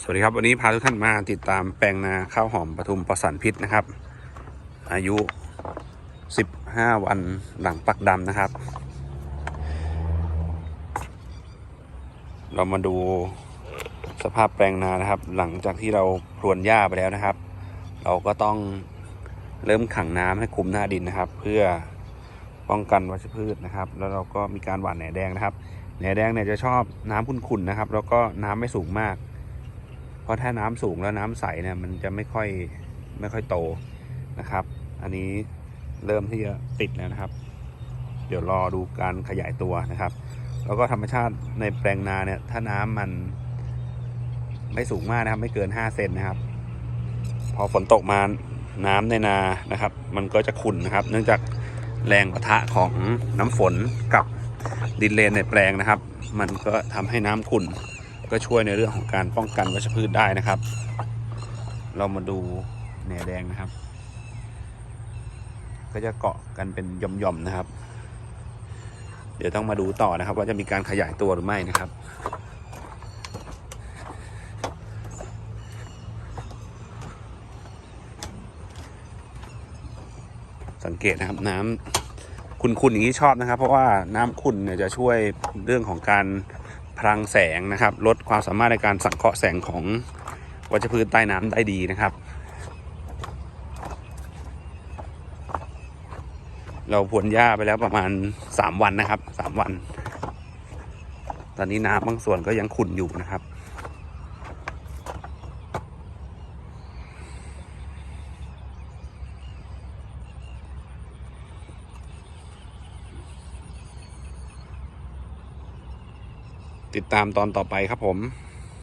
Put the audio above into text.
สวัสดีครับวันนี้พาทุกท่านมาติดตามแปลงนาข้าวหอมปทุมปลอดสารพิษนะครับ อายุ 15 วันหลังปักดำนะครับ เรามาดูสภาพแปลงนานะครับ หลังจากที่เราพรวนหญ้าไปแล้วนะครับ เราก็ต้องเริ่มขังน้ำให้คุมหน้าดินนะครับ เพื่อป้องกันวัชพืชนะครับ แล้วเราก็มีการหว่านแหนแดงนะครับแหนแดงเนี่ยจะชอบน้ำขุ่นๆนะครับ แล้วก็น้ำไม่สูงมาก เพราะถ้าน้ำสูงแล้วน้ำใสเนี่ยมันจะไม่ค่อยไม่ค่อยโตนะครับ อันนี้เริ่มที่จะติดแล้วนะครับ เดี๋ยวรอดูการขยายตัวนะครับ แล้วก็ธรรมชาติในแปลงนาเนี่ยถ้าน้ำมันไม่สูงมากนะครับ ไม่เกิน 5 เซนนะครับ พอฝนตกมาน้ำในนานะครับ มันก็จะขุ่นนะครับ เนื่องจากแรงปะทะของน้ำฝนกับดินเลนในแปลงนะครับ มันก็ทำให้น้ำขุ่น ก็ช่วยในเรื่องของการป้องกันวัชพืชได้นะครับ เรามาดูแหนแดงนะครับ ก็จะเกาะกันเป็นหย่อมๆนะครับ เดี๋ยวต้องมาดูต่อนะครับ ว่าจะมีการขยายตัวหรือไม่นะครับสังเกตนะครับน้ำขุ่นๆอย่างนี้ชอบนะครับ เพราะว่าน้ำขุ่นเนี่ยจะช่วยเรื่องของการ พลังแสงนะครับ ลดความสามารถในการสังเคราะห์แสงของวัชพืชใต้น้ำได้ดีนะครับ เราพรวนหญ้าไปแล้วประมาณ 3 วันนะครับ 3 วัน ตอนนี้น้ำบางส่วนก็ยังขุ่นอยู่นะครับ ติดตามตอนต่อไปครับผม